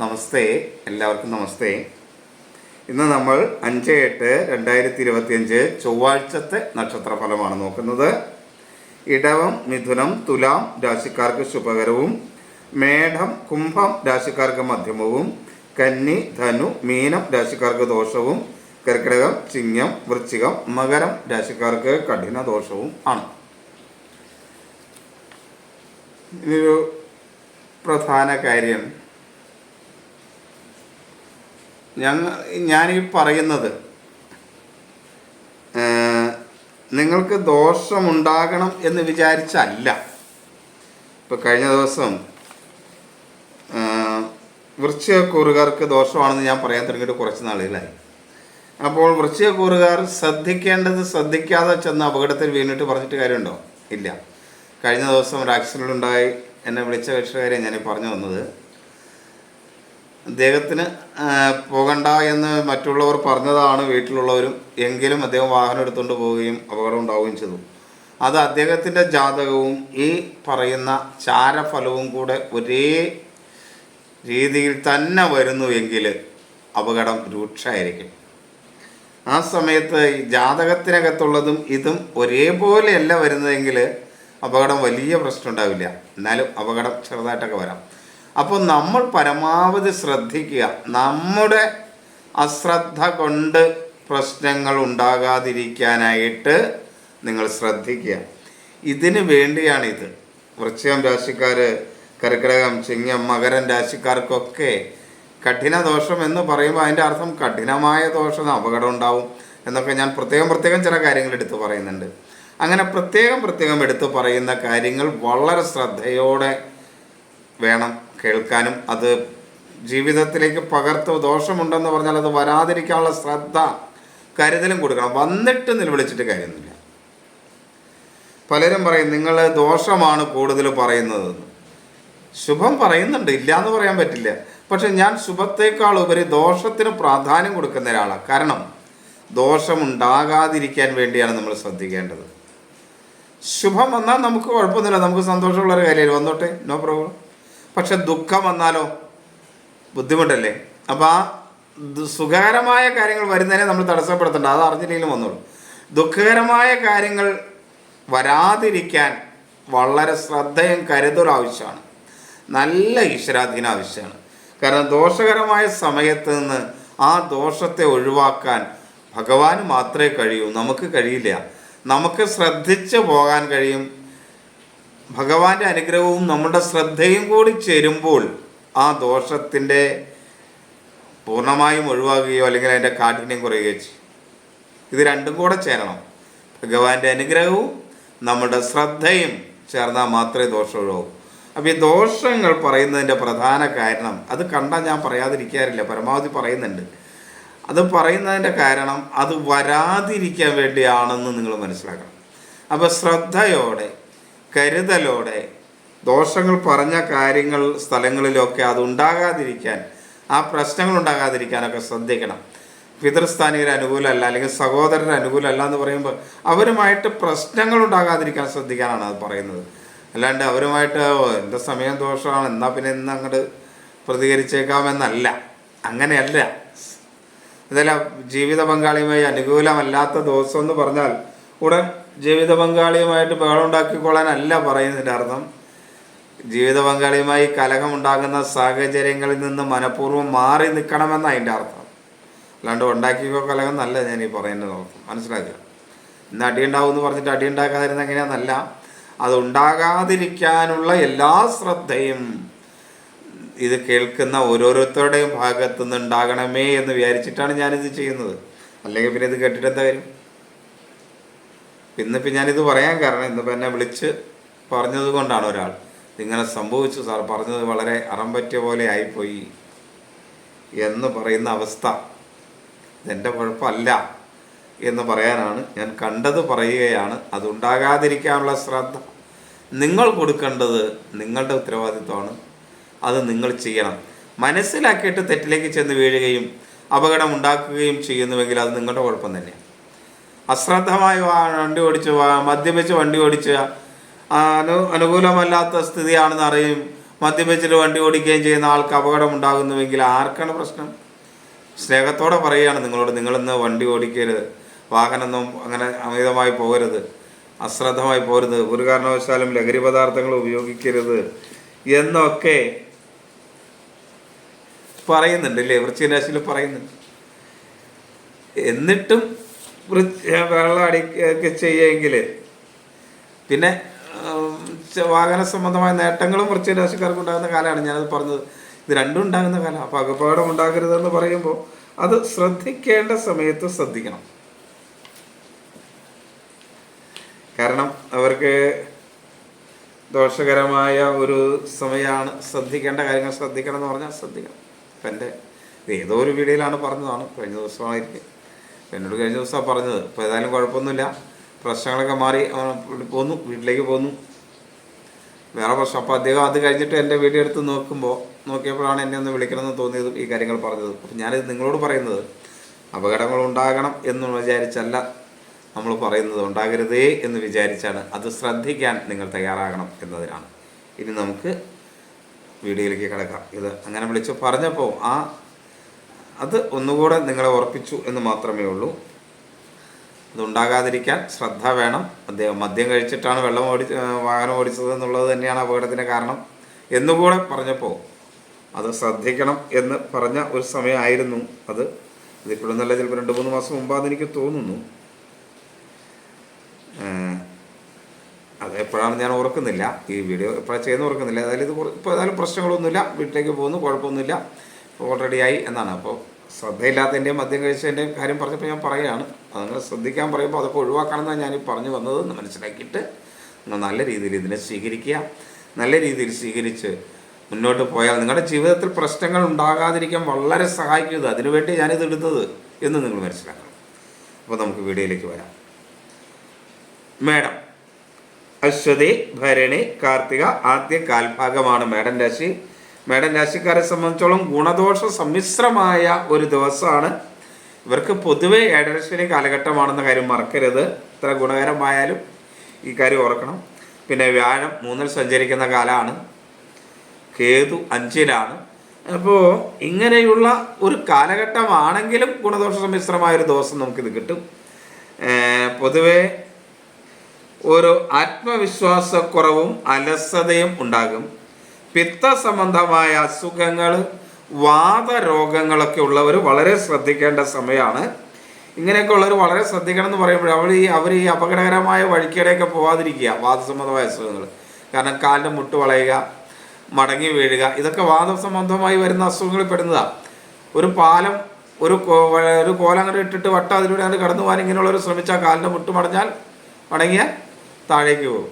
നമസ്തേ എല്ലാവർക്കും നമസ്തേ. ഇന്ന് നമ്മൾ അഞ്ച് എട്ട് രണ്ടായിരത്തി ഇരുപത്തിയഞ്ച് ചൊവ്വാഴ്ചത്തെ നക്ഷത്ര ഫലമാണ് നോക്കുന്നത്. ഇടവം മിഥുനം തുലാം രാശിക്കാർക്ക് ശുഭകരവും മേഢം കുംഭം രാശിക്കാർക്ക് മധ്യമവും കന്നി ധനു മീനം രാശിക്കാർക്ക് ദോഷവും കർക്കിടകം ചിങ്ങം വൃശ്ചികം മകരം രാശിക്കാർക്ക് കഠിന ദോഷവും ആണ്. ഇനിയൊരു പ്രധാന കാര്യം. ഞങ്ങൾ ഞാനീ പറയുന്നത് നിങ്ങൾക്ക് ദോഷമുണ്ടാകണം എന്ന് വിചാരിച്ചല്ല. ഇപ്പം കഴിഞ്ഞ ദിവസം വൃശ്ചികക്കൂറുകാർക്ക് ദോഷമാണെന്ന് ഞാൻ പറയാൻ തുടങ്ങിയിട്ട് കുറച്ച് നാളുകളായി. അപ്പോൾ വൃശ്ചികക്കൂറുകാർ ശ്രദ്ധിക്കേണ്ടത് ശ്രദ്ധിക്കാതെ ചെന്ന് അപകടത്തിൽ വീണിട്ട് പറഞ്ഞിട്ട് കാര്യമുണ്ടോ? ഇല്ല. കഴിഞ്ഞ ദിവസം ഒരു ആക്സിഡന്റ് ഉണ്ടായി. എന്നെ വിളിച്ച കക്ഷികാരെ ഞാൻ പറഞ്ഞു വന്നത്. അദ്ദേഹത്തിന് പോകണ്ട എന്ന് മറ്റുള്ളവർ പറഞ്ഞതാണ് വീട്ടിലുള്ളവരും എങ്കിലും അദ്ദേഹം വാഹനം എടുത്തുകൊണ്ട് പോവുകയും അപകടം ഉണ്ടാവുകയും ചെയ്തു. അത് അദ്ദേഹത്തിന്റെ ജാതകവും ഈ പറയുന്ന ചാരഫലവും കൂടെ ഒരേ രീതിയിൽ തന്നെ വരുന്നു എങ്കിൽ അപകടം രൂക്ഷമായിരിക്കും. ആ സമയത്ത് ഈ ജാതകത്തിനകത്തുള്ളതും ഇതും ഒരേപോലെയല്ല വരുന്നതെങ്കിൽ അപകടം വലിയ പ്രശ്നം ഉണ്ടാവില്ല. എന്നാലും അപകടം ചെറുതായിട്ടൊക്കെ വരാം. അപ്പോൾ നമ്മൾ പരമാവധി ശ്രദ്ധിക്കുക. നമ്മുടെ അശ്രദ്ധ കൊണ്ട് പ്രശ്നങ്ങൾ ഉണ്ടാകാതിരിക്കാനായിട്ട് നിങ്ങൾ ശ്രദ്ധിക്കുക. ഇതിന് വേണ്ടിയാണിത്. വൃശ്ചികം രാശിക്കാർ കർക്കിടകം ചിങ്ങം മകരം രാശിക്കാർക്കൊക്കെ കഠിന ദോഷം എന്ന് പറയുമ്പോൾ അതിന്റെ അർത്ഥം കഠിനമായ ദോഷം അപകടം ഉണ്ടാവും എന്നൊക്കെ ഞാൻ പ്രത്യേകം പ്രത്യേകം ചില കാര്യങ്ങൾ എടുത്തു പറയുന്നുണ്ട്. അങ്ങനെ പ്രത്യേകം പ്രത്യേകം എടുത്തു പറയുന്ന കാര്യങ്ങൾ വളരെ ശ്രദ്ധയോടെ വേണം കേൾക്കാനും അത് ജീവിതത്തിലേക്ക് പകർത്ത് ദോഷമുണ്ടെന്ന് പറഞ്ഞാൽ അത് വരാതിരിക്കാനുള്ള ശ്രദ്ധ കരുതലും കൊടുക്കണം. വന്നിട്ട് നിലവിളിച്ചിട്ട് കാര്യമൊന്നുമില്ല. പലരും പറയും നിങ്ങൾ ദോഷമാണ് കൂടുതൽ പറയുന്നത്. ശുഭം പറയുന്നുണ്ട്. ഇല്ല എന്ന് പറയാൻ പറ്റില്ല. പക്ഷെ ഞാൻ ശുഭത്തേക്കാൾ ഉപരി ദോഷത്തിന് പ്രാധാന്യം കൊടുക്കുന്ന ഒരാളാണ് കാരണം ദോഷമുണ്ടാകാതിരിക്കാൻ വേണ്ടിയാണ് നമ്മൾ ശ്രദ്ധിക്കേണ്ടത്. ശുഭം വന്നാൽ നമുക്ക് കുഴപ്പമൊന്നുമില്ല. നമുക്ക് സന്തോഷമുള്ള ഒരു വന്നോട്ടെ. നോ പ്രോബ്ലം പക്ഷെ ദുഃഖം വന്നാലോ? ബുദ്ധിമുട്ടല്ലേ? അപ്പോൾ ആ സുഖകരമായ കാര്യങ്ങൾ വരുന്നതിനെ നമ്മൾ തടസ്സപ്പെടുത്തണ്ട. അത് അറിഞ്ഞില്ലെങ്കിലും വന്നോളൂ. ദുഃഖകരമായ കാര്യങ്ങൾ വരാതിരിക്കാൻ വളരെ ശ്രദ്ധയും കരുതലും ആവശ്യമാണ്. നല്ല ഈശ്വരാധീനം ആവശ്യമാണ്. കാരണം ദോഷകരമായ സമയത്ത് നിന്ന് ആ ദോഷത്തെ ഒഴിവാക്കാൻ ഭഗവാന് മാത്രമേ കഴിയൂ. നമുക്ക് കഴിയില്ല. നമുക്ക് ശ്രദ്ധിച്ച് പോകാൻ കഴിയും. ഭഗവാന്റെ അനുഗ്രഹവും നമ്മുടെ ശ്രദ്ധയും കൂടി ചേരുമ്പോൾ ആ ദോഷത്തിന്റെ പൂർണമായും ഒഴിവാക്കുകയോ അല്ലെങ്കിൽ അതിന്റെ കാഠിന്യം കുറയുകയോ ചെയ്യും. ഇത് രണ്ടും കൂടെ ചേരണം. ഭഗവാന്റെ അനുഗ്രഹവും നമ്മുടെ ശ്രദ്ധയും ചേർന്നാൽ മാത്രമേ ദോഷം ഒഴിവാകൂ. അപ്പോൾ ഈ ദോഷങ്ങൾ പറയുന്നതിന്റെ പ്രധാന കാരണം അത് കണ്ടാൽ ഞാൻ പറയാതിരിക്കാറില്ല പരമാവധി പറയുന്നുണ്ട്. അത് പറയുന്നതിന്റെ കാരണം അത് വരാതിരിക്കാൻ വേണ്ടിയാണെന്ന് നിങ്ങൾ മനസ്സിലാക്കണം. അപ്പോൾ ശ്രദ്ധയോടെ കരുതലോടെ ദോഷങ്ങൾ പറഞ്ഞ കാര്യങ്ങൾ സ്ഥലങ്ങളിലൊക്കെ അത് ഉണ്ടാകാതിരിക്കാൻ ആ പ്രശ്നങ്ങൾ ഉണ്ടാകാതിരിക്കാനൊക്കെ ശ്രദ്ധിക്കണം. പിതൃസ്ഥാനികർ അനുകൂലമല്ല അല്ലെങ്കിൽ സഹോദരർ അനുകൂലമല്ല എന്ന് പറയുമ്പോൾ അവരുമായിട്ട് പ്രശ്നങ്ങൾ ഉണ്ടാകാതിരിക്കാൻ ശ്രദ്ധിക്കാനാണ് അത് പറയുന്നത്. അല്ലാണ്ട് അവരുമായിട്ട് "ഓ, എന്റെ സമയം ദോഷമാണ് എന്നാൽ പിന്നെ ഇന്ന് അങ്ങോട്ട് പ്രതികരിച്ചേക്കാമെന്നല്ല. അങ്ങനെയല്ല. ഇതെല്ലാം ജീവിത പങ്കാളിയുമായി അനുകൂലമല്ലാത്ത ദോഷം എന്ന് പറഞ്ഞാൽ ഉടൻ ജീവിത പങ്കാളിയുമായിട്ട് ബഹളം ഉണ്ടാക്കിക്കൊള്ളാനല്ല പറയുന്നതിന്റെ അർത്ഥം. ജീവിത പങ്കാളിയുമായി കലഹമുണ്ടാകുന്ന സാഹചര്യങ്ങളിൽ നിന്ന് മനഃപൂർവം മാറി നിൽക്കണമെന്ന അതിന്റെ അർത്ഥം. അല്ലാണ്ട് ഉണ്ടാക്കിക്കോ കലഹം നല്ല ഞാൻ ഈ പറയുന്നത്. മനസ്സിലാക്കുക ഇന്ന് അടിയുണ്ടാവും എന്ന് പറഞ്ഞിട്ട് അടിയുണ്ടാക്കാതിരുന്ന എങ്ങനെയാണെന്നല്ല അത് ഉണ്ടാകാതിരിക്കാനുള്ള എല്ലാ ശ്രദ്ധയും ഇത് കേൾക്കുന്ന ഓരോരുത്തരുടെയും ഭാഗത്തുനിന്ന് ഉണ്ടാകണമേ എന്ന് വിചാരിച്ചിട്ടാണ് ഞാനിത് ചെയ്യുന്നത്. അല്ലെങ്കിൽ പിന്നെ ഇത് കേട്ടിട്ട് എന്താ കാര്യം? ഇന്നിപ്പോൾ ഞാനിത് പറയാൻ കാരണം ഇന്നിപ്പോൾ എന്നെ വിളിച്ച് പറഞ്ഞത് കൊണ്ടാണ് ഒരാൾ. ഇങ്ങനെ സംഭവിച്ചു സാർ പറഞ്ഞത് വളരെ അറം പറ്റിയ പോലെ ആയിപ്പോയി എന്ന് പറയുന്ന അവസ്ഥ. ഇതെന്റെ കുഴപ്പമല്ല എന്ന് പറയാനാണ് ഞാൻ കണ്ടത് പറയുകയാണ്. അതുണ്ടാകാതിരിക്കാനുള്ള ശ്രദ്ധ നിങ്ങൾ കൊടുക്കേണ്ടത് നിങ്ങളുടെ ഉത്തരവാദിത്വമാണ്. അത് നിങ്ങൾ ചെയ്യണം. മനസ്സിലാക്കിയിട്ട് തെറ്റിലേക്ക് ചെന്ന് വീഴുകയും അപകടം ഉണ്ടാക്കുകയും ചെയ്യുന്നുവെങ്കിൽ അത് നിങ്ങളുടെ കുഴപ്പം തന്നെയാണ് അശ്രദ്ധമായി വണ്ടി ഓടിച്ച് മദ്യപിച്ച് വണ്ടി ഓടിച്ച് അനു അനുകൂലമല്ലാത്ത സ്ഥിതിയാണെന്ന് അറിയും. മദ്യപിച്ചിട്ട് വണ്ടി ഓടിക്കുകയും ചെയ്യുന്ന ആൾക്ക് അപകടം ഉണ്ടാകുന്നുവെങ്കിൽ ആർക്കാണ് പ്രശ്നം? സ്നേഹത്തോടെ പറയുകയാണ് നിങ്ങളോട് നിങ്ങളിന്ന് വണ്ടി ഓടിക്കരുത്. വാഹനമൊന്നും അങ്ങനെ അമിതമായി പോകരുത്. അശ്രദ്ധമായി പോരുത് ഒരു കാരണവശാലും ലഹരി പദാർത്ഥങ്ങൾ ഉപയോഗിക്കരുത്. എന്നൊക്കെ പറയുന്നുണ്ട് അല്ലേ വൃശ്ചികരാശിയിൽ പറയുന്നുണ്ട്. എന്നിട്ടും വെള്ളം അടിക്കുകയൊക്കെ ചെയ്യുമെങ്കിൽ പിന്നെ വാഹന സംബന്ധമായ നേട്ടങ്ങളും വൃശ്ചികരാശിക്കാർക്ക് ഉണ്ടാകുന്ന കാലമാണ് ഞാനത് പറഞ്ഞത്. ഇത് രണ്ടും ഉണ്ടാകുന്ന കാലം അപ്പോൾ അകപ്പാടം ഉണ്ടാകരുതെന്ന് പറയുമ്പോൾ അത് ശ്രദ്ധിക്കേണ്ട സമയത്ത് ശ്രദ്ധിക്കണം. കാരണം അവർക്ക് ദോഷകരമായ ഒരു സമയമാണ് ശ്രദ്ധിക്കേണ്ട കാര്യങ്ങൾ ശ്രദ്ധിക്കണം എന്ന് പറഞ്ഞാൽ ശ്രദ്ധിക്കണം. ഇപ്പം എന്റെ ഏതോ ഒരു വീഡിയോയിലാണ് പറഞ്ഞതാണ്. കഴിഞ്ഞ ദിവസമായിരിക്കും. എന്നോട് കഴിഞ്ഞ ദിവസമാണ് പറഞ്ഞത്. ഇപ്പോൾ ഏതായാലും കുഴപ്പമൊന്നുമില്ല. പ്രശ്നങ്ങളൊക്കെ മാറി പോന്നു വീട്ടിലേക്ക് പോന്നു. വേറെ പ്രശ്നം. അപ്പോൾ അദ്ദേഹം അത് കഴിഞ്ഞിട്ട് എന്റെ വീഡിയോ എടുത്ത് നോക്കുമ്പോൾ നോക്കിയപ്പോഴാണ് എന്നെ ഒന്ന് വിളിക്കണമെന്ന് തോന്നിയതും ഈ കാര്യങ്ങൾ പറഞ്ഞത്. അപ്പം ഞാനിത് നിങ്ങളോട് പറയുന്നത് അപകടങ്ങൾ ഉണ്ടാകണം എന്ന് വിചാരിച്ചല്ല നമ്മൾ പറയുന്നത്. ഉണ്ടാകരുതേ എന്ന് വിചാരിച്ചാണ് അത് ശ്രദ്ധിക്കാൻ നിങ്ങൾ തയ്യാറാകണം എന്നതിനാണ്. ഇനി നമുക്ക് വീഡിയോയിലേക്ക് കിടക്കാം. ഇത് അങ്ങനെ വിളിച്ച് പറഞ്ഞപ്പോൾ ആ അത് ഒന്നുകൂടെ നിങ്ങളെ ഉറപ്പിച്ചു എന്ന് മാത്രമേ ഉള്ളൂ. അതുണ്ടാകാതിരിക്കാൻ ശ്രദ്ധ വേണം. അദ്ദേഹം മദ്യം കഴിച്ചിട്ടാണ് വെള്ളം ഓടി വാഹനം ഓടിച്ചത് എന്നുള്ളത് തന്നെയാണ് അപകടത്തിന് കാരണം എന്നുകൂടെ പറഞ്ഞപ്പോൾ അത് ശ്രദ്ധിക്കണം എന്ന് പറഞ്ഞ ഒരു സമയമായിരുന്നു അത്. ഇതിപ്പോഴും നല്ല ചിലപ്പോൾ രണ്ട് മൂന്ന് മാസം മുമ്പാന്ന് എനിക്ക് തോന്നുന്നു. അത് എപ്പോഴാണ് ഞാൻ ഓർക്കുന്നില്ല. ഈ വീഡിയോ എപ്പോഴാണ് ചെയ്യുന്ന ഓർക്കുന്നില്ല. അതായത് ഇത് ഇപ്പോൾ ഏതായാലും പ്രശ്നങ്ങളൊന്നുമില്ല. വീട്ടിലേക്ക് പോകുന്നു കുഴപ്പമൊന്നുമില്ല. ഓൾറെഡി ആയി എന്നാണ്. അപ്പോൾ ശ്രദ്ധയില്ലാത്തതിന്റെയും മദ്യം കഴിച്ചതിന്റെയും കാര്യം പറഞ്ഞപ്പോൾ ഞാൻ പറയുകയാണ്. അത് നിങ്ങൾ ശ്രദ്ധിക്കാൻ പറയുമ്പോൾ അതൊക്കെ ഒഴിവാക്കണമെന്നാണ് ഞാൻ പറഞ്ഞു വന്നത്. എന്ന് മനസ്സിലാക്കിയിട്ട് നിങ്ങൾ നല്ല രീതിയിൽ ഇതിനെ സ്വീകരിക്കുക. നല്ല രീതിയിൽ സ്വീകരിച്ച് മുന്നോട്ട് പോയാൽ നിങ്ങളുടെ ജീവിതത്തിൽ പ്രശ്നങ്ങൾ ഉണ്ടാകാതിരിക്കാൻ വളരെ സഹായിക്കുന്നത് അതിനുവേണ്ടി ഞാനിത് ഇടുന്നത് എന്ന് നിങ്ങൾ മനസ്സിലാക്കണം. അപ്പോൾ നമുക്ക് വീഡിയോയിലേക്ക് വരാം. മേഡം അശ്വതി ഭരണി കാർത്തിക ആദ്യ കാൽഭാഗമാണ് മേഡം രാശി. മേഡൻ രാശിക്കാരെ സംബന്ധിച്ചോളം ഗുണദോഷ സമ്മിശ്രമായ ഒരു ദിവസമാണ്. ഇവർക്ക് പൊതുവെ ഏഴരശ്ശനി കാലഘട്ടമാണെന്ന കാര്യം മറക്കരുത്. ഇത്ര ഗുണകരമായാലും ഈ കാര്യം ഓർക്കണം. പിന്നെ വ്യാഴം മൂന്നിൽ സഞ്ചരിക്കുന്ന കാലമാണ് കേതു അഞ്ചിലാണ്. അപ്പോൾ ഇങ്ങനെയുള്ള ഒരു കാലഘട്ടമാണെങ്കിലും ഗുണദോഷ സമ്മിശ്രമായ ഒരു ദിവസം നമുക്കിത് കിട്ടും. പൊതുവെ ഒരു ആത്മവിശ്വാസക്കുറവും അലസതയും ഉണ്ടാകും. പിത്ത സംബന്ധമായ അസുഖങ്ങൾ വാദരോഗങ്ങളൊക്കെ ഉള്ളവർ വളരെ ശ്രദ്ധിക്കേണ്ട സമയമാണ് ഇങ്ങനെയൊക്കെ ഉള്ളവർ വളരെ ശ്രദ്ധിക്കണം എന്ന് പറയുമ്പോൾ അവർ ഈ അവർ ഈ അപകടകരമായ വഴിക്കടെയൊക്കെ പോവാതിരിക്കുക വാദസംബന്ധമായ അസുഖങ്ങൾ കാരണം കാലിന്റെ മുട്ട് വളയുക മടങ്ങി വീഴുക ഇതൊക്കെ വാദസംബന്ധമായി വരുന്ന അസുഖങ്ങളിൽ പെടുന്നതാണ് ഒരു പാലം ഒരു ഒരു കോലങ്ങട് ഇട്ടിട്ട് വട്ട അതിലൂടെ അത് കടന്നു പോകാൻ ഇങ്ങനെയുള്ളവർ ശ്രമിച്ചാൽ കാലിന്റെ മുട്ട് മടഞ്ഞാൽ മടങ്ങിയാൽ താഴേക്ക് പോകും.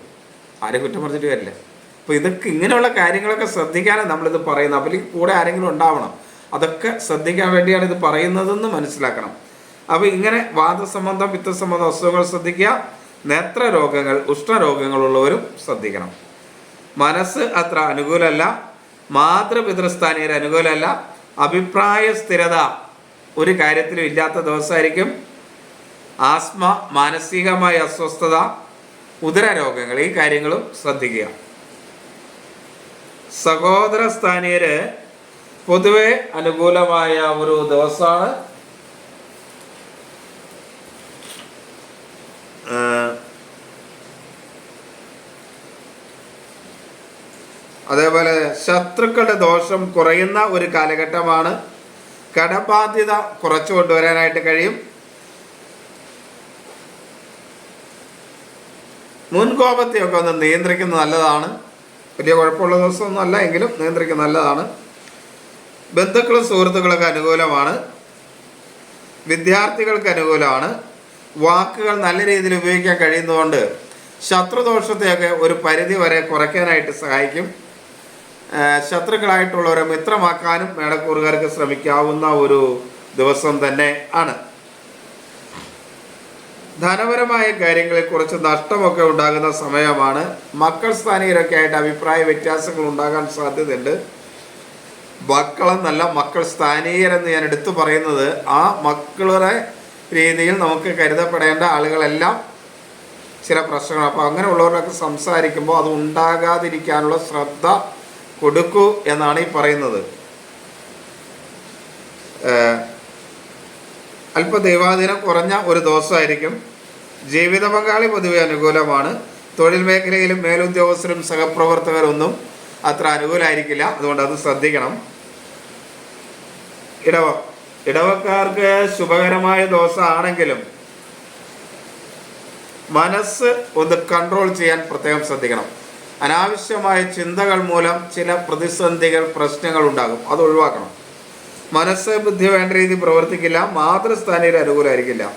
ആരെ കുറ്റം പറഞ്ഞിട്ട് കാര്യമില്ല. അപ്പോൾ ഇതൊക്കെ ഇങ്ങനെയുള്ള കാര്യങ്ങളൊക്കെ ശ്രദ്ധിക്കാനാണ് നമ്മളിത് പറയുന്നത്. അപ്പോൾ കൂടെ ആരെങ്കിലും ഉണ്ടാവണം. അതൊക്കെ ശ്രദ്ധിക്കാൻ വേണ്ടിയാണ് ഇത് പറയുന്നതെന്ന് മനസ്സിലാക്കണം. അപ്പോൾ ഇങ്ങനെ വാദസംബന്ധം പിത്തസംബന്ധം അസുഖങ്ങൾ ശ്രദ്ധിക്കുക. നേത്ര രോഗങ്ങൾ ഉഷ്ണരോഗങ്ങളുള്ളവരും ശ്രദ്ധിക്കണം. മനസ്സ് അത്ര അനുകൂലമല്ല മാതൃപിതൃസ്ഥാനീയർ അനുകൂലമല്ല അഭിപ്രായ സ്ഥിരത ഒരു കാര്യത്തിലും ഇല്ലാത്ത ദിവസമായിരിക്കും. ആസ്മ മാനസികമായ അസ്വസ്ഥത ഉദര രോഗങ്ങൾ ഈ കാര്യങ്ങളും ശ്രദ്ധിക്കുക. സഹോദര സ്ഥാനീയര് പൊതുവെ അനുകൂലമായ ഒരു ദിവസമാണ്. അതേപോലെ ശത്രുക്കളുടെ ദോഷം കുറയുന്ന ഒരു കാലഘട്ടമാണ്. കടബാധ്യത കുറച്ചു കൊണ്ടുവരാനായിട്ട് കഴിയും. മുൻകോപത്തെയൊക്കെ ഒന്ന് നിയന്ത്രിക്കുന്നത് നല്ലതാണ്. വലിയ കുഴപ്പമുള്ള ദിവസമൊന്നും അല്ല എങ്കിലും നിയന്ത്രിക്കുക നല്ലതാണ്. ബന്ധുക്കളും സുഹൃത്തുക്കളൊക്കെ അനുകൂലമാണ്. വിദ്യാർത്ഥികൾക്ക് അനുകൂലമാണ്. വാക്കുകൾ നല്ല രീതിയിൽ ഉപയോഗിക്കാൻ കഴിയുന്നതുകൊണ്ട് ശത്രുദോഷത്തെയൊക്കെ ഒരു പരിധി വരെ കുറയ്ക്കാനായിട്ട് സഹായിക്കും. ശത്രുക്കളായിട്ടുള്ളവരെ മിത്രമാക്കാനും മേടക്കൂറുകാർക്ക് ശ്രമിക്കാവുന്ന ഒരു ദിവസം തന്നെ ആണ്. ധനപരമായ കാര്യങ്ങളിൽ കുറച്ച് നഷ്ടമൊക്കെ ഉണ്ടാകുന്ന സമയമാണ്. മക്കൾ സ്ഥാനീയരൊക്കെ ആയിട്ട് അഭിപ്രായ വ്യത്യാസങ്ങൾ ഉണ്ടാകാൻ സാധ്യതയുണ്ട്. മക്കളെന്നല്ല മക്കൾ സ്ഥാനീയരെന്ന് ഞാൻ എടുത്തു പറയുന്നത് ആ മക്കളുടെ രീതിയിൽ നമുക്ക് കരുതപ്പെടേണ്ട ആളുകളെല്ലാം ചില പ്രശ്നങ്ങൾ. അപ്പോൾ അങ്ങനെയുള്ളവരൊക്കെ സംസാരിക്കുമ്പോൾ അത് ഉണ്ടാകാതിരിക്കാനുള്ള ശ്രദ്ധ കൊടുക്കൂ എന്നാണ് ഈ പറയുന്നത്. അല്പ കുറഞ്ഞ ഒരു ദിവസമായിരിക്കും. ജീവിത പങ്കാളി പൊതുവെ അനുകൂലമാണ്. തൊഴിൽ മേഖലയിലും മേലുദ്യോഗസ്ഥരും സഹപ്രവർത്തകരൊന്നും അത്ര അനുകൂലമായിരിക്കില്ല അതുകൊണ്ട് അത് ശ്രദ്ധിക്കണം. ഇടവ ഇടവക്കാർക്ക് ശുഭകരമായ ദിവസമാണെങ്കിലും മനസ്സ് ഒന്ന് കൺട്രോൾ ചെയ്യാൻ പ്രത്യേകം ശ്രദ്ധിക്കണം. അനാവശ്യമായ ചിന്തകൾ മൂലം ചില പ്രതിസന്ധികൾ പ്രശ്നങ്ങൾ ഉണ്ടാകും. അത് ഒഴിവാക്കണം. മനസ്സ് ബുദ്ധി വേണ്ട രീതി പ്രവർത്തിക്കില്ല മാതൃസ്ഥാനയിൽ അനുകൂലമായിരിക്കില്ല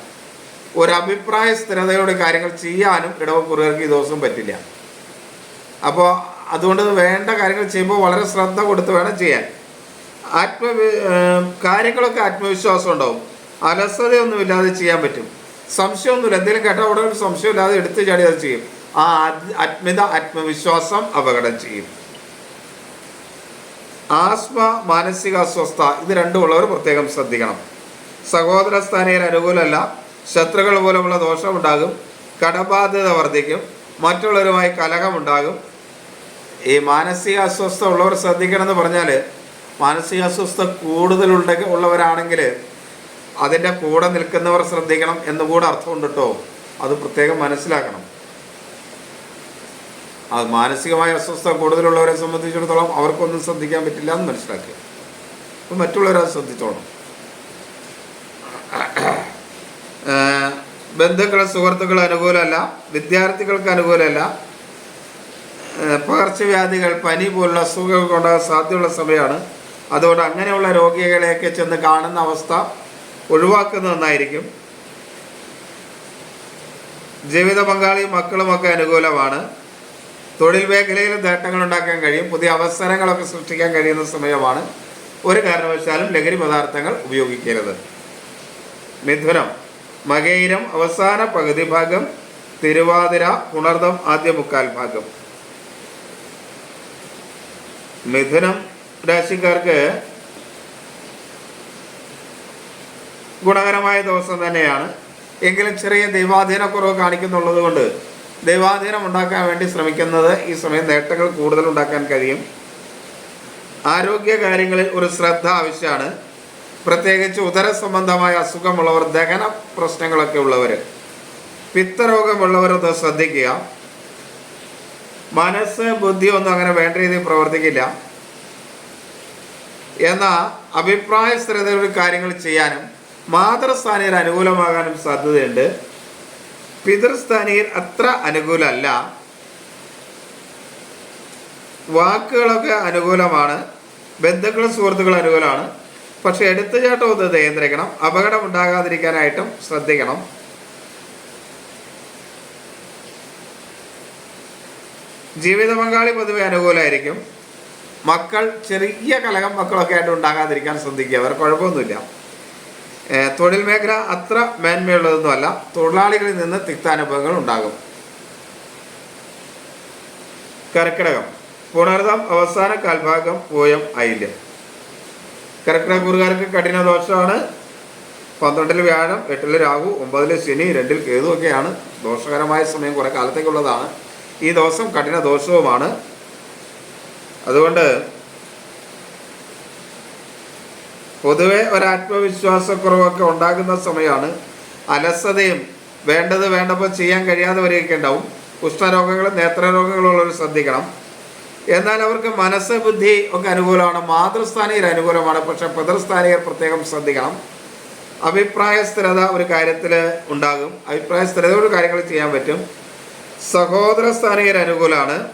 ഒരു അഭിപ്രായ സ്ഥിരതയോടെ കാര്യങ്ങൾ ചെയ്യാനും ഇടവക്കുറുകൾക്ക് ഈ ദിവസം പറ്റില്ല. അപ്പോൾ അതുകൊണ്ട് വേണ്ട കാര്യങ്ങൾ ചെയ്യുമ്പോൾ വളരെ ശ്രദ്ധ കൊടുത്ത് വേണം ചെയ്യാൻ. ആത്മ കാര്യങ്ങളൊക്കെ ആത്മവിശ്വാസം ഉണ്ടാവും. അലസതയൊന്നുമില്ലാതെ ചെയ്യാൻ പറ്റും. സംശയമൊന്നുമില്ല. എന്തെങ്കിലും കേട്ടാൽ ഉടനെ സംശയമില്ലാതെ എടുത്തു ചാടി അത് ചെയ്യും. ആ ആത്- ആത്മിത ആത്മവിശ്വാസം അപകടം ചെയ്യും. ആസ്മ മാനസിക അസ്വസ്ഥ ഇത് രണ്ടുമുള്ളവർ പ്രത്യേകം ശ്രദ്ധിക്കണം. സഹോദര സ്ഥാനീയർ അനുകൂലമല്ല. ശത്രുക്കൾ മൂലമുള്ള ദോഷമുണ്ടാകും. കടബാധ്യത വർദ്ധിക്കും. മറ്റുള്ളവരുമായി കലഹമുണ്ടാകും. ഈ മാനസിക അസ്വസ്ഥ ഉള്ളവർ ശ്രദ്ധിക്കണം എന്ന് പറഞ്ഞാൽ മാനസിക അസ്വസ്ഥ കൂടുതലുണ്ട ഉള്ളവരാണെങ്കിൽ അതിന്റെ കൂടെ നിൽക്കുന്നവർ ശ്രദ്ധിക്കണം എന്നുകൂടെ അർത്ഥമുണ്ട് കേട്ടോ അത് പ്രത്യേകം മനസ്സിലാക്കണം. അത് മാനസികമായ അസ്വസ്ഥ കൂടുതലുള്ളവരെ സംബന്ധിച്ചിടത്തോളം അവർക്കൊന്നും ശ്രദ്ധിക്കാൻ പറ്റില്ല എന്ന് മനസ്സിലാക്കുക. അപ്പം മറ്റുള്ളവരത് ശ്രദ്ധിച്ചോണം. ബന്ധുക്കൾ സുഹൃത്തുക്കൾ അനുകൂലമല്ല വിദ്യാർത്ഥികൾക്ക് അനുകൂലമല്ല. പകർച്ചവ്യാധികൾ പനി പോലുള്ള അസുഖങ്ങൾ ഉണ്ടാകാൻ സാധ്യതയുള്ള സമയമാണ്. അതുകൊണ്ട് അങ്ങനെയുള്ള രോഗികളെയൊക്കെ ചെന്ന് കാണുന്ന അവസ്ഥ ഒഴിവാക്കുന്നത് നന്നായിരിക്കും. ജീവിത പങ്കാളിയും മക്കളുമൊക്കെ അനുകൂലമാണ്. തൊഴിൽ മേഖലയിൽ നേട്ടങ്ങൾ ഉണ്ടാക്കാൻ കഴിയും. പുതിയ അവസരങ്ങളൊക്കെ സൃഷ്ടിക്കാൻ കഴിയുന്ന സമയമാണ് ഒരു കാരണവശാലും ലഹരി പദാർത്ഥങ്ങൾ ഉപയോഗിക്കരുത്. മിഥുനം മകയിരം അവസാന പകുതി ഭാഗം തിരുവാതിര പുണർദം ആദ്യ മുക്കാൽ ഭാഗം. മിഥുനം രാശിക്കാർക്ക് ഗുണകരമായ ദിവസം തന്നെയാണ്. എങ്കിലും ചെറിയ ദൈവാധീനക്കുറവ് കാണിക്കുന്നുള്ളത് കൊണ്ട് ദൈവാധീനം ഉണ്ടാക്കാൻ വേണ്ടി ശ്രമിക്കുന്നത് ഈ സമയം നേട്ടങ്ങൾ കൂടുതൽ ഉണ്ടാക്കാൻ കഴിയും. ആരോഗ്യ കാര്യങ്ങളിൽ ഒരു ശ്രദ്ധ ആവശ്യമാണ്. പ്രത്യേകിച്ച് ഉദര സംബന്ധമായ അസുഖമുള്ളവർ ദഹന പ്രശ്നങ്ങളൊക്കെ ഉള്ളവർ പിത്തരോഗമുള്ളവരൊന്ന് ശ്രദ്ധിക്കുക. മനസ്സ് ബുദ്ധി ഒന്നും അങ്ങനെ വേണ്ട രീതിയിൽ പ്രവർത്തിക്കില്ല. എന്നാൽ അഭിപ്രായ സ്ഥിരതയുടെ കാര്യങ്ങൾ ചെയ്യാനും മാതൃസ്ഥാനീയർ അനുകൂലമാകാനും സാധ്യതയുണ്ട്. പിതൃസ്ഥാനീയർ അത്ര അനുകൂലമല്ല. വാക്കുകളൊക്കെ അനുകൂലമാണ്. ബന്ധുക്കളും സുഹൃത്തുക്കളും അനുകൂലമാണ്. പക്ഷെ എടുത്തുചാട്ടം ഒന്ന് നിയന്ത്രിക്കണം. അപകടം ഉണ്ടാകാതിരിക്കാനായിട്ടും ശ്രദ്ധിക്കണം. ജീവിത പങ്കാളി പൊതുവെ അനുകൂലമായിരിക്കും. മക്കൾ ചെറിയ കലകം മക്കളൊക്കെ ആയിട്ട് ഉണ്ടാകാതിരിക്കാൻ ശ്രദ്ധിക്കുക. അവർ കുഴപ്പമൊന്നുമില്ല. തൊഴിൽ മേഖല അത്ര മേന്മയുള്ളതൊന്നുമല്ല. തൊഴിലാളികളിൽ നിന്ന് തിക്താനുഭവങ്ങൾ ഉണ്ടാകും. കർക്കിടകം. പുണർദം അവസാന കാൽഭാഗം പൂയം ഐല്യം. കർക്കിടക കുറുകാർക്ക് കഠിന ദോഷമാണ്. പന്ത്രണ്ടിൽ വ്യാഴം എട്ടിൽ രാഹു ഒമ്പതിൽ ശനി രണ്ടിൽ കേതു ഒക്കെയാണ് ദോഷകരമായ സമയം കുറേ കാലത്തേക്കുള്ളതാണ്. ഈ ദിവസം കഠിന ദോഷവുമാണ്. അതുകൊണ്ട് പൊതുവെ ഒരാത്മവിശ്വാസക്കുറവൊക്കെ ഉണ്ടാകുന്ന സമയമാണ് അലസതയും വേണ്ടത് വേണ്ടപ്പോൾ ചെയ്യാൻ കഴിയാതെ വരികയൊക്കെ ഉണ്ടാവും ഉഷ്ണരോഗങ്ങളും നേത്രരോഗങ്ങളുള്ളവർ ശ്രദ്ധിക്കണം. എന്നാൽ അവർക്ക് മനസ്സ് ബുദ്ധി ഒക്കെ അനുകൂലമാണ്. മാതൃസ്ഥാനീയർ അനുകൂലമാണ്. പക്ഷെ പിതൃസ്ഥാനീയർ പ്രത്യേകം ശ്രദ്ധിക്കണം. അഭിപ്രായ സ്ഥിരത ഒരു കാര്യത്തിൽ ഉണ്ടാകും. അഭിപ്രായ സ്ഥിരതയോട് കാര്യങ്ങൾ ചെയ്യാൻ പറ്റും. സഹോദര സ്ഥാനീയർ അനുകൂലമാണ്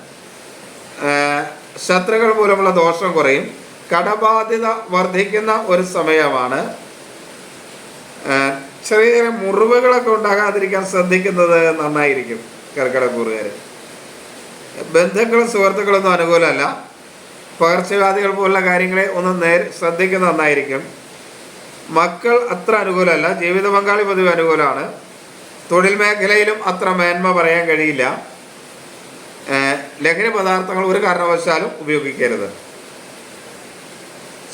ശത്രുക്കൾ മൂലമുള്ള ദോഷം കുറയും. കടബാധ്യത വർദ്ധിക്കുന്ന ഒരു സമയമാണ്. ചെറിയ ചെറിയ മുറിവുകളൊക്കെ ഉണ്ടാകാതിരിക്കാൻ ശ്രദ്ധിക്കുന്നത് നന്നായിരിക്കും കർക്കിടക്കൂറുകാർ ബന്ധുക്കളും സുഹൃത്തുക്കളൊന്നും അനുകൂലമല്ല. പകർച്ചവ്യാധികൾ പോലുള്ള കാര്യങ്ങളെ ഒന്ന് നേരെ ശ്രദ്ധിക്കുന്നത് നന്നായിരിക്കും. മക്കൾ അത്ര അനുകൂലമല്ല. ജീവിത പങ്കാളി പൊതുവെ അനുകൂലമാണ്. തൊഴിൽ മേഖലയിലും അത്ര മേന്മ പറയാൻ കഴിയില്ല. ലഹരി പദാർത്ഥങ്ങൾ ഒരു കാരണവശാലും ഉപയോഗിക്കരുത്.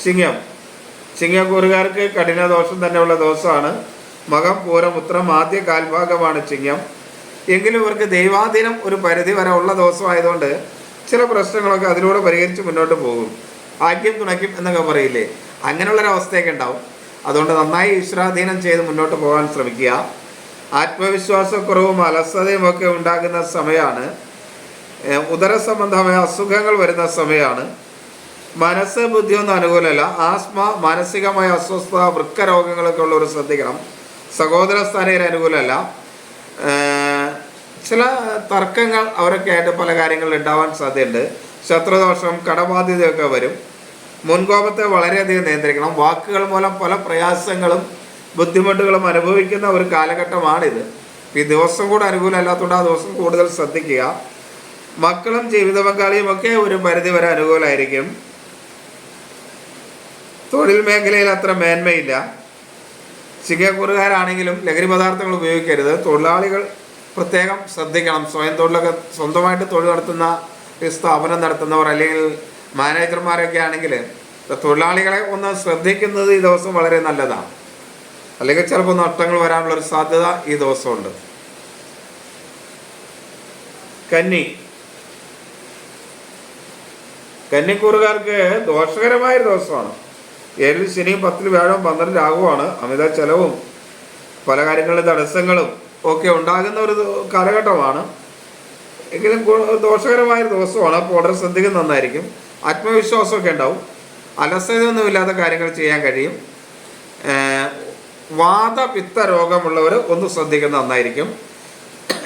ചിങ്ങം. ചിങ്ങക്കൂറുകാർക്ക് കഠിന ദോഷം തന്നെയുള്ള ദോഷമാണ്. മകം പൂരം ഉത്രം ആദ്യ കാൽഭാഗമാണ് ചിങ്ങം. എങ്കിലും ഇവർക്ക് ദൈവാധീനം ഒരു പരിധി വരെ ഉള്ള ദിവസമായതുകൊണ്ട് ചില പ്രശ്നങ്ങളൊക്കെ അതിലൂടെ പരിഹരിച്ച് മുന്നോട്ട് പോകും. ആദ്യം തുണയ്ക്കും എന്നൊക്കെ പറയില്ലേ? അങ്ങനെയുള്ളൊരവസ്ഥയൊക്കെ ഉണ്ടാവും. അതുകൊണ്ട് നന്നായി ഈശ്വരാധീനം ചെയ്ത് മുന്നോട്ട് പോകാൻ ശ്രമിക്കുക. ആത്മവിശ്വാസക്കുറവും അലസതയും ഒക്കെ ഉണ്ടാകുന്ന സമയമാണ് ഉദര സംബന്ധമായ അസുഖങ്ങൾ വരുന്ന സമയമാണ് മനസ്സ് ബുദ്ധിയൊന്നും അനുകൂലമല്ല. ആസ്മ മാനസികമായ അസ്വസ്ഥത വൃക്ക രോഗങ്ങളൊക്കെ ഉള്ളവർ ശ്രദ്ധിക്കണം. സഹോദര സ്ഥാനീയർ അനുകൂലമല്ല. ചില തർക്കങ്ങൾ അവരൊക്കെ ആയിട്ട് പല കാര്യങ്ങളിൽ ഉണ്ടാവാൻ സാധ്യതയുണ്ട്. ശത്രുദോഷം കടബാധ്യതയൊക്കെ വരും. മുൻകോപത്തെ വളരെയധികം നിയന്ത്രിക്കണം. വാക്കുകൾ മൂലം പല പ്രയാസങ്ങളും ബുദ്ധിമുട്ടുകളും അനുഭവിക്കുന്ന ഒരു കാലഘട്ടമാണിത്. ഈ ദിവസം കൂടെ അനുകൂലമല്ലാത്തതുകൊണ്ട് ആ ദിവസം കൂടുതൽ ശ്രദ്ധിക്കുക. മക്കളും ജീവിത പങ്കാളിയും ഒക്കെ ഒരു പരിധിവരെ അനുകൂലമായിരിക്കും. തൊഴിൽ മേഖലയിൽ അത്ര മേന്മയില്ല. ചിങ്ങക്കൂറുകാരാണെങ്കിലും ലഹരി പദാർത്ഥങ്ങൾ ഉപയോഗിക്കരുത്. തൊഴിലാളികൾ പ്രത്യേകം ശ്രദ്ധിക്കണം. സ്വയം തൊഴിലൊക്കെ സ്വന്തമായിട്ട് തൊഴിൽ നടത്തുന്ന സ്ഥാപനം നടത്തുന്നവർ അല്ലെങ്കിൽ മാനേജർമാരൊക്കെ ആണെങ്കിൽ തൊഴിലാളികളെ ഒന്ന് ശ്രദ്ധിക്കുന്നത് ഈ ദിവസം വളരെ നല്ലതാണ്. അല്ലെങ്കിൽ ചിലപ്പോൾ നഷ്ടങ്ങൾ വരാനുള്ള ഒരു സാധ്യത ഈ ദിവസമുണ്ട്. കന്നി. കന്നിക്കൂറുകാർക്ക് ദോഷകരമായ ദിവസമാണ്. ഏഴിൽ ശനിയും പത്തിൽ വ്യാഴവും പന്ത്രണ്ട് രാഹുവാണ് അമിത ചെലവും പല കാര്യങ്ങളിലെ തടസ്സങ്ങളും ഒക്കെ ഉണ്ടാകുന്ന ഒരു കാലഘട്ടമാണ്. എങ്കിലും ദോഷകരമായ ദിവസമാണ്. അപ്പോൾ ഓർഡർ ശ്രദ്ധിക്കുന്നത് നന്നായിരിക്കും. ആത്മവിശ്വാസമൊക്കെ ഉണ്ടാവും. അലസതയൊന്നുമില്ലാത്ത കാര്യങ്ങൾ ചെയ്യാൻ കഴിയും. വാതപിത്ത രോഗമുള്ളവർ ഒന്ന് ശ്രദ്ധിക്കുന്നത് നന്നായിരിക്കും.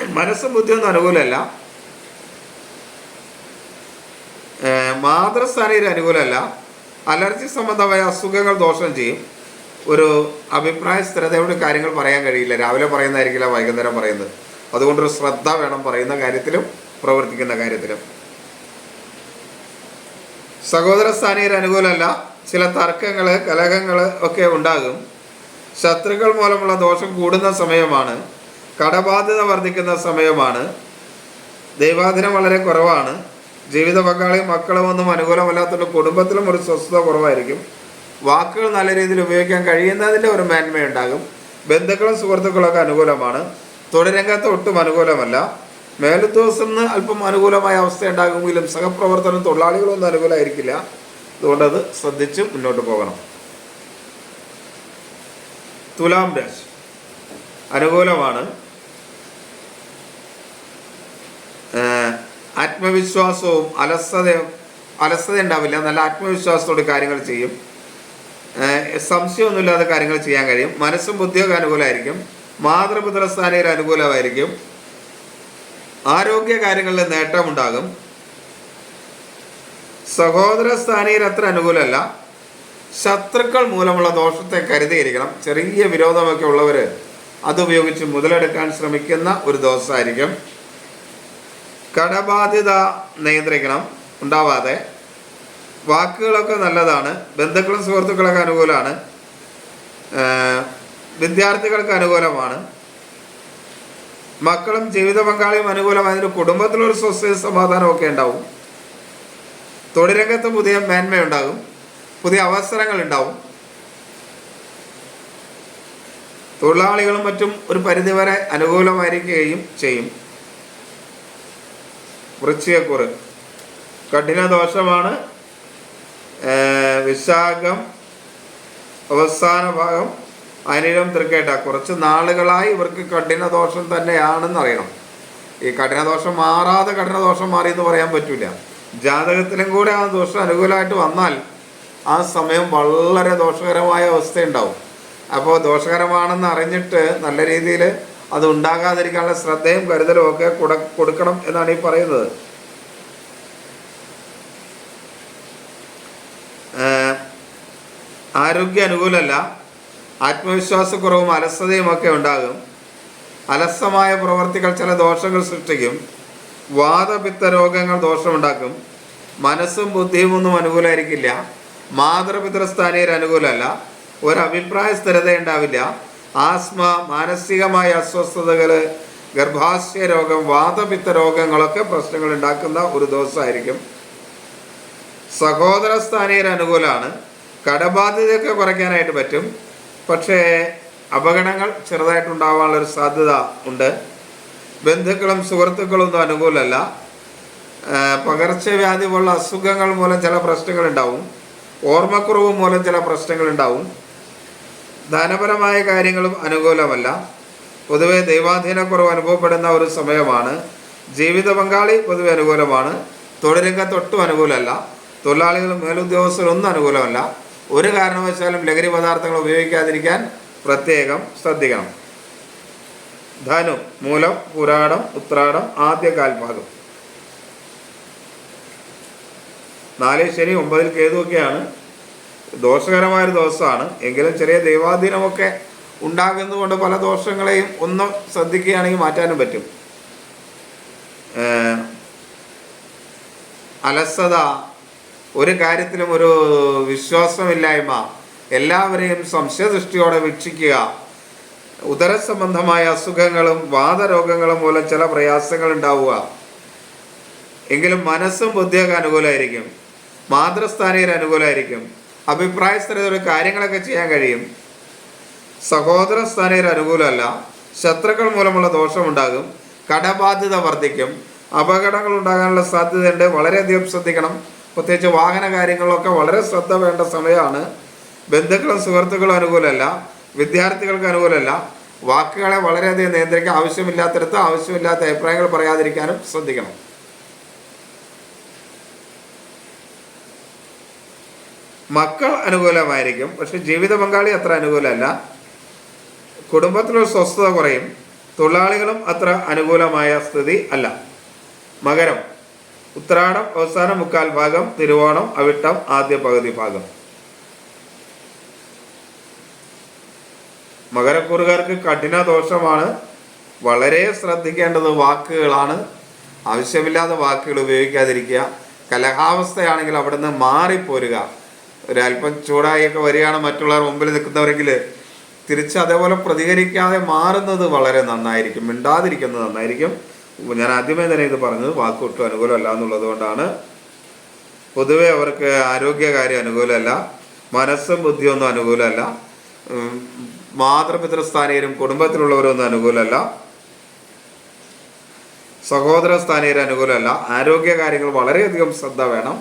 മനസ്സും ബുദ്ധിയൊന്നും അനുകൂലമല്ല. മാതൃസ്ഥാനയിൽ അനുകൂലമല്ല. അലർജി സംബന്ധമായ അസുഖങ്ങൾ ദോഷം ചെയ്യും. ഒരു അഭിപ്രായ സ്ഥിരതയോട് കാര്യങ്ങൾ പറയാൻ കഴിയില്ല. രാവിലെ പറയുന്നതായിരിക്കില്ല വൈകുന്നേരം പറയുന്നത്. അതുകൊണ്ടൊരു ശ്രദ്ധ വേണം പറയുന്ന കാര്യത്തിലും പ്രവർത്തിക്കുന്ന കാര്യത്തിലും. സഹോദര സ്ഥാനീയർ അനുകൂലമല്ല. ചില തർക്കങ്ങൾ കലഹങ്ങൾ ഒക്കെ ഉണ്ടാകും. ശത്രുക്കൾ മൂലമുള്ള ദോഷം കൂടുന്ന സമയമാണ്. കടബാധ്യത വർദ്ധിക്കുന്ന സമയമാണ്. ദൈവാധീനം വളരെ കുറവാണ്. ജീവിത പങ്കാളിയും മക്കളും ഒന്നും അനുകൂലമല്ലാത്തതുകൊണ്ട് കുടുംബത്തിലും ഒരു സ്വസ്ഥത കുറവായിരിക്കും. വാക്കുകൾ നല്ല രീതിയിൽ ഉപയോഗിക്കാൻ കഴിയുന്നതിന്റെ ഒരു മേന്മയുണ്ടാകും. ബന്ധുക്കളും സുഹൃത്തുക്കളൊക്കെ അനുകൂലമാണ്. തൊഴിലരംഗത്ത് ഒട്ടും അനുകൂലമല്ല. മേലുദ്യോഗസ്ഥന് അല്പം അനുകൂലമായ അവസ്ഥ ഉണ്ടാകുമെങ്കിലും സഹപ്രവർത്തനം തൊഴിലാളികളൊന്നും അനുകൂലമായിരിക്കില്ല. അതുകൊണ്ട് അത് ശ്രദ്ധിച്ച് മുന്നോട്ട് പോകണം. തുലാം രാശി. അനുകൂലമാണ്. ആത്മവിശ്വാസവും അലസതയും അലസത ഉണ്ടാവില്ല. നല്ല ആത്മവിശ്വാസത്തോടെ കാര്യങ്ങൾ ചെയ്യും. സംശയമൊന്നുമില്ലാതെ കാര്യങ്ങൾ ചെയ്യാൻ കഴിയും. മനസ്സും ബുദ്ധിയൊക്കെ അനുകൂലമായിരിക്കും. മാതൃപുത്ര സ്ഥാനയിൽ അനുകൂലമായിരിക്കും. ആരോഗ്യ കാര്യങ്ങളിൽ നേട്ടമുണ്ടാകും. സഹോദര സ്ഥാനയിൽ അത്ര അനുകൂലമല്ല. ശത്രുക്കൾ മൂലമുള്ള ദോഷത്തെ കരുതിയിരിക്കണം. ചെറിയ വിരോധമൊക്കെ ഉള്ളവർ അതുപയോഗിച്ച് മുതലെടുക്കാൻ ശ്രമിക്കുന്ന ഒരു ദിവസമായിരിക്കും. കടബാധ്യത നിയന്ത്രിക്കണം ഉണ്ടാവാതെ വാക്കുകളൊക്കെ നല്ലതാണ് ബന്ധുക്കളും സുഹൃത്തുക്കളൊക്കെ അനുകൂലമാണ് വിദ്യാർത്ഥികൾക്ക് അനുകൂലമാണ്. മക്കളും ജീവിത പങ്കാളിയും അനുകൂലമായതിന് കുടുംബത്തിലൊരു സ്വസ്ഥ സമാധാനമൊക്കെ ഉണ്ടാവും. തൊഴിലംഗത്ത് പുതിയ മേന്മയുണ്ടാകും പുതിയ അവസരങ്ങൾ ഉണ്ടാവും തൊഴിലാളികളും മറ്റും ഒരു പരിധിവരെ അനുകൂലമായിരിക്കുകയും ചെയ്യും. വൃശ്ചികക്കുറ്. കഠിന ദോഷമാണ് വിശാഖം അവസാന ഭാഗം അനിലം തൃക്കേട്ട. കുറച്ച് നാളുകളായി ഇവർക്ക് കഠിന ദോഷം തന്നെയാണെന്ന് അറിയണം ഈ കഠിന ദോഷം മാറാതെ കഠിന ദോഷം മാറി എന്ന് പറയാൻ പറ്റില്ല ജാതകത്തിലും കൂടെ ആ ദോഷം അനുകൂലമായിട്ട് വന്നാൽ ആ സമയം വളരെ ദോഷകരമായ അവസ്ഥയുണ്ടാവും. അപ്പോൾ ദോഷകരമാണെന്ന് അറിഞ്ഞിട്ട് നല്ല രീതിയിൽ അത് ഉണ്ടാകാതിരിക്കാനുള്ള ശ്രദ്ധയും കരുതലും ഒക്കെ കൊടു കൊടുക്കണം എന്നാണ് ഈ പറയുന്നത്. ആരോഗ്യ അനുകൂലമല്ല ആത്മവിശ്വാസക്കുറവും അലസതയും ഒക്കെ ഉണ്ടാകും. അലസമായ പ്രവർത്തികൾ ചില ദോഷങ്ങൾ സൃഷ്ടിക്കും. വാദപിത്ത രോഗങ്ങൾ ദോഷമുണ്ടാക്കും. മനസ്സും ബുദ്ധിയും ഒന്നും അനുകൂലമായിരിക്കില്ല. മാതൃപിതൃസ്ഥാനീയർ അനുകൂലമല്ല. ഒരഭിപ്രായ സ്ഥിരത ഉണ്ടാവില്ല ആസ്മ മാനസികമായ അസ്വസ്ഥതകൾ ഗർഭാശയ രോഗം വാതപിത്ത രോഗങ്ങളൊക്കെ പ്രശ്നങ്ങൾ ഉണ്ടാക്കുന്ന ഒരു ദിവസമായിരിക്കും. സഹോദര സ്ഥാനീയർ അനുകൂലമാണ് കടബാധ്യതയൊക്കെ കുറയ്ക്കാനായിട്ട് പറ്റും. പക്ഷേ അപകടങ്ങൾ ചെറുതായിട്ടുണ്ടാവാനുള്ളൊരു സാധ്യത ഉണ്ട്. ബന്ധുക്കളും സുഹൃത്തുക്കളും ഒന്നും അനുകൂലമല്ല പകർച്ചവ്യാധി പോലുള്ള അസുഖങ്ങൾ മൂലം ചില പ്രശ്നങ്ങൾ ഉണ്ടാവും. ഓർമ്മക്കുറവ് മൂലം ചില പ്രശ്നങ്ങൾ ഉണ്ടാവും. ധനപരമായ കാര്യങ്ങളും അനുകൂലമല്ല. പൊതുവെ ദൈവാധീനക്കുറവ് അനുഭവപ്പെടുന്ന ഒരു സമയമാണ്. ജീവിത പങ്കാളി പൊതുവെ അനുകൂലമാണ്. തൊഴിലിംഗത്ത് ഒട്ടും അനുകൂലമല്ല. തൊഴിലാളികളും മേലുദ്യോഗസ്ഥരും ഒന്നും അനുകൂലമല്ല. ഒരു കാരണവശാലും ലഹരി പദാർത്ഥങ്ങൾ ഉപയോഗിക്കാതിരിക്കാൻ പ്രത്യേകം ശ്രദ്ധിക്കണം. ധനു മൂലം പുരാടം ഉത്രാടം ആദ്യ കാൽഭാഗം. നാല് ശനി ഒമ്പതിൽ കേതുവൊക്കെയാണ് ദോഷകരമായൊരു ദിവസമാണ്. എങ്കിലും ചെറിയ ദൈവാധീനമൊക്കെ ഉണ്ടാകുന്നതുകൊണ്ട് പല ദോഷങ്ങളെയും ഒന്ന് ശ്രദ്ധിക്കുകയാണെങ്കിൽ മാറ്റാനും പറ്റും. അലസത ഒരു കാര്യത്തിലും ഒരു വിശ്വാസമില്ലായ്മ എല്ലാവരെയും സംശയദൃഷ്ടിയോടെ വീക്ഷിക്കുക ഉദര സംബന്ധമായ അസുഖങ്ങളും വാദരോഗങ്ങളും മൂലം ചില പ്രയാസങ്ങൾ ഉണ്ടാവുക. എങ്കിലും മനസ്സും ബുദ്ധിയൊക്കെ അനുകൂലമായിരിക്കും. മാതൃസ്ഥാനീയർ അനുകൂലമായിരിക്കും. അഭിപ്രായ സ്ഥിരതയുടെ കാര്യങ്ങളൊക്കെ ചെയ്യാൻ കഴിയും. സഹോദര സ്ഥാനീയർ അനുകൂലമല്ല. ശത്രുക്കൾ മൂലമുള്ള ദോഷമുണ്ടാകും. കടബാധ്യത വർദ്ധിക്കും. അപകടങ്ങൾ ഉണ്ടാകാനുള്ള സാധ്യതയുണ്ട്. വളരെയധികം ശ്രദ്ധിക്കണം. പ്രത്യേകിച്ച് വാഹന കാര്യങ്ങളിലൊക്കെ വളരെ ശ്രദ്ധ വേണ്ട സമയമാണ്. ബന്ധുക്കളും സുഹൃത്തുക്കളും അനുകൂലമല്ല. വിദ്യാർത്ഥികൾക്ക് അനുകൂലമല്ല. വാക്കുകളെ വളരെയധികം നിയന്ത്രിക്കാൻ ആവശ്യമില്ലാത്തടത്ത് ആവശ്യമില്ലാത്ത അഭിപ്രായങ്ങൾ പറയാതിരിക്കാനും ശ്രദ്ധിക്കണം. മക്കൾ അനുകൂലമായിരിക്കും. പക്ഷെ ജീവിത പങ്കാളി അത്ര അനുകൂലമല്ല. കുടുംബത്തിലൊരു സ്വസ്ഥത കുറയും. തൊഴിലാളികളും അത്ര അനുകൂലമായ സ്ഥിതി അല്ല. മകരം ഉത്രാടം അവസാന മുക്കാൽ ഭാഗം തിരുവോണം അവിട്ടം ആദ്യ പകുതി ഭാഗം. മകരക്കൂറുകാർക്ക് കഠിന ദോഷമാണ്. വളരെ ശ്രദ്ധിക്കേണ്ടത് വാക്കുകളാണ്. ആവശ്യമില്ലാത്ത വാക്കുകൾ ഉപയോഗിക്കാതിരിക്കുക. കലഹാവസ്ഥയാണെങ്കിൽ അവിടുന്ന് മാറിപ്പോരുക. ഒരല്പം ചൂടായൊക്കെ വരികയാണ് മറ്റുള്ളവർ മുമ്പിൽ നിൽക്കുന്നവരെങ്കിൽ തിരിച്ച് അതേപോലെ പ്രതികരിക്കാതെ മാറുന്നത് വളരെ നന്നായിരിക്കും മിണ്ടാതിരിക്കുന്നത് നന്നായിരിക്കും. ഞാൻ ആദ്യമേ തന്നെ ഇത് പറഞ്ഞത് വാക്കൊട്ടും അനുകൂലമല്ല എന്നുള്ളത് കൊണ്ടാണ്. പൊതുവെ അവർക്ക് ആരോഗ്യകാര്യം അനുകൂലമല്ല മനസ്സും ബുദ്ധിയൊന്നും അനുകൂലമല്ല മാതൃപിതൃസ്ഥാനീയരും കുടുംബത്തിലുള്ളവരൊന്നും അനുകൂലമല്ല സഹോദര സ്ഥാനീയർ അനുകൂലമല്ല. ആരോഗ്യ കാര്യങ്ങൾ വളരെയധികം ശ്രദ്ധ വേണം.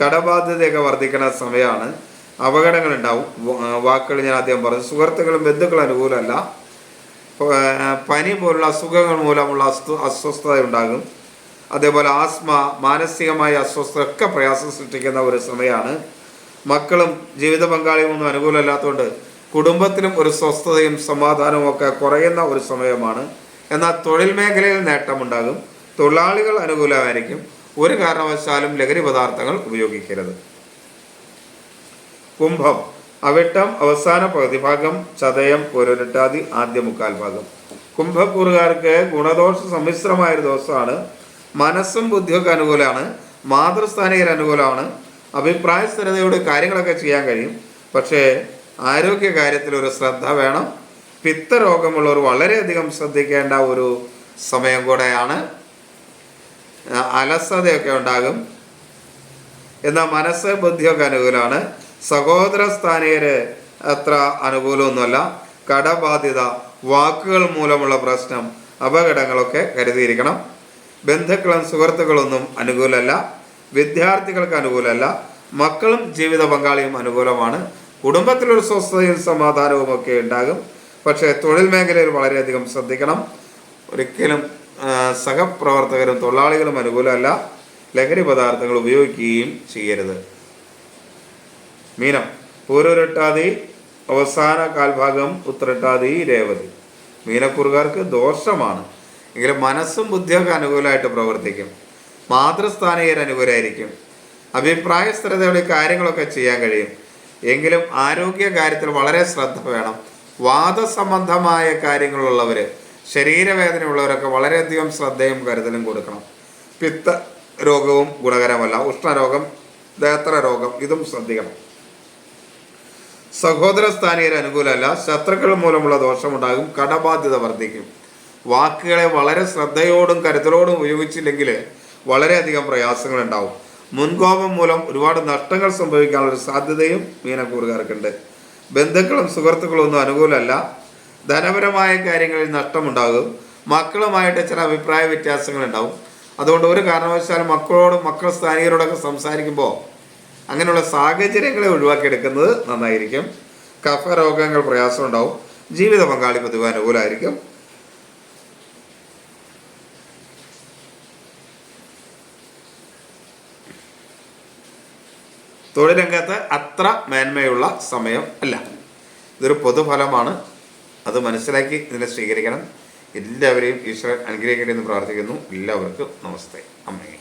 കടബാധ്യതയൊക്കെ വർദ്ധിക്കുന്ന സമയമാണ് അപകടങ്ങൾ ഉണ്ടാവും വാക്കുകൾ ഞാൻ ആദ്യം പറഞ്ഞു. സുഹൃത്തുക്കളും ബന്ധുക്കളും അനുകൂലമല്ല. പനി പോലുള്ള അസുഖങ്ങൾ മൂലമുള്ള അസ്തു അസ്വസ്ഥത ഉണ്ടാകും അതേപോലെ ആസ്മ മാനസികമായ അസ്വസ്ഥത ഒക്കെ പ്രയാസം സൃഷ്ടിക്കുന്ന ഒരു സമയമാണ് മക്കളും ജീവിത പങ്കാളിയും ഒന്നും അനുകൂലമല്ലാത്തതുകൊണ്ട് കുടുംബത്തിലും ഒരു സ്വസ്ഥതയും സമാധാനവും ഒക്കെ കുറയുന്ന ഒരു സമയമാണ്. എന്നാൽ തൊഴിൽ മേഖലയിൽ നേട്ടമുണ്ടാകും. തൊഴിലാളികൾ അനുകൂലമായിരിക്കും. ഒരു കാരണവശാലും ലഹരി പദാർത്ഥങ്ങൾ ഉപയോഗിക്കരുത്. കുംഭം അവിട്ടം അവസാന പകുതി ഭാഗം ചതയം പൊരുരട്ടാതി ആദ്യ മുക്കാൽ ഭാഗം. കുംഭക്കൂറുകാർക്ക് ഗുണദോഷ സമ്മിശ്രമായ ഒരു ദിവസമാണ് മനസ്സും ബുദ്ധിയൊക്കെ അനുകൂലമാണ്. മാതൃസ്ഥാനികർ അനുകൂലമാണ്. അഭിപ്രായ സ്ഥിരതയോട് കാര്യങ്ങളൊക്കെ ചെയ്യാൻ കഴിയും. പക്ഷേ ആരോഗ്യ കാര്യത്തിൽ ഒരു ശ്രദ്ധ വേണം. പിത്തരോഗമുള്ളവർ വളരെയധികം ശ്രദ്ധിക്കേണ്ട ഒരു സമയം കൂടെയാണ് അലസതയൊക്കെ ഉണ്ടാകും. എന്നാൽ മനസ്സ് ബുദ്ധിയൊക്കെ അനുകൂലമാണ്. സഹോദര സ്ഥാനീയര് അത്ര അനുകൂലമൊന്നുമല്ല. കടബാധ്യത വാക്കുകൾ മൂലമുള്ള പ്രശ്നം അപകടങ്ങളൊക്കെ കരുതിയിരിക്കണം. ബന്ധുക്കളും സുഹൃത്തുക്കളൊന്നും അനുകൂലമല്ല. വിദ്യാർത്ഥികൾക്ക് അനുകൂലമല്ല. മക്കളും ജീവിത പങ്കാളിയും അനുകൂലമാണ്. കുടുംബത്തിലൊരു സ്വസ്ഥതയും സമാധാനവും ഒക്കെ ഉണ്ടാകും. പക്ഷേ തൊഴിൽ മേഖലയിൽ വളരെയധികം ശ്രദ്ധിക്കണം. ഒരിക്കലും സഹപ്രവർത്തകരും തൊഴിലാളികളും അനുകൂലമല്ല. ലഹരി പദാർത്ഥങ്ങൾ ഉപയോഗിക്കുകയും ചെയ്യരുത്. മീനം. പൂരൊരട്ടാതി അവസാന കാൽഭാഗം ഉത്തരട്ടാതി രേവതി. മീനക്കുറുകാർക്ക് ദോഷമാണ്. എങ്കിലും മനസ്സും ബുദ്ധിയൊക്കെ അനുകൂലമായിട്ട് പ്രവർത്തിക്കും. മാതൃസ്ഥാനീയർ അനുകൂലമായിരിക്കും. അഭിപ്രായ സ്ഥിരതയുടെ കാര്യങ്ങളൊക്കെ ചെയ്യാൻ കഴിയും. എങ്കിലും ആരോഗ്യ കാര്യത്തിൽ വളരെ ശ്രദ്ധ വേണം. വാദസംബന്ധമായ കാര്യങ്ങളുള്ളവർ ശരീരവേദനയുള്ളവരൊക്കെ വളരെയധികം ശ്രദ്ധയും കരുതലും കൊടുക്കണം. പിത്ത രോഗവും ഗുണകരമല്ല. ഉഷ്ണരോഗം ദേത്ര രോഗം ഇതും ശ്രദ്ധിക്കണം. സഹോദര സ്ഥാനീയർ അനുകൂലമല്ല. ശത്രുക്കൾ മൂലമുള്ള ദോഷമുണ്ടാകും. കടബാധ്യത വർദ്ധിക്കും. വാക്കുകളെ വളരെ ശ്രദ്ധയോടും കരുതലോടും ഉപയോഗിച്ചില്ലെങ്കിൽ വളരെയധികം പ്രയാസങ്ങൾ ഉണ്ടാവും മുൻകോപം മൂലം ഒരുപാട് നഷ്ടങ്ങൾ സംഭവിക്കാനുള്ള സാധ്യതയും മീനക്കൂറുകാർക്കുണ്ട്. ബന്ധുക്കളും സുഹൃത്തുക്കളും ഒന്നും അനുകൂലമല്ല. ധനപരമായ കാര്യങ്ങളിൽ നഷ്ടമുണ്ടാകും. മക്കളുമായിട്ട് ചില അഭിപ്രായ വ്യത്യാസങ്ങൾ ഉണ്ടാവും അതുകൊണ്ട് ഒരു കാരണവശാലും മക്കളോടും മക്കൾ സ്ഥാനികരോടൊക്കെ സംസാരിക്കുമ്പോൾ അങ്ങനെയുള്ള സാഹചര്യങ്ങളെ ഒഴിവാക്കിയെടുക്കുന്നത് നന്നായിരിക്കും. കഫ രോഗങ്ങൾ പ്രയാസം ഉണ്ടാവും ജീവിത പങ്കാളി പൊതുവെ അനുകൂലമായിരിക്കും തൊഴിൽ രംഗത്ത് അത്ര മേന്മയുള്ള സമയം അല്ല. ഇതൊരു പൊതുഫലമാണ്. അത് മനസ്സിലാക്കി ഇതിനെ സ്വീകരിക്കണം. എല്ലാവരെയും ഈശ്വരൻ അനുഗ്രഹിക്കട്ടെ എന്ന് പ്രാർത്ഥിക്കുന്നു. എല്ലാവർക്കും നമസ്തേ. അമ്മേ.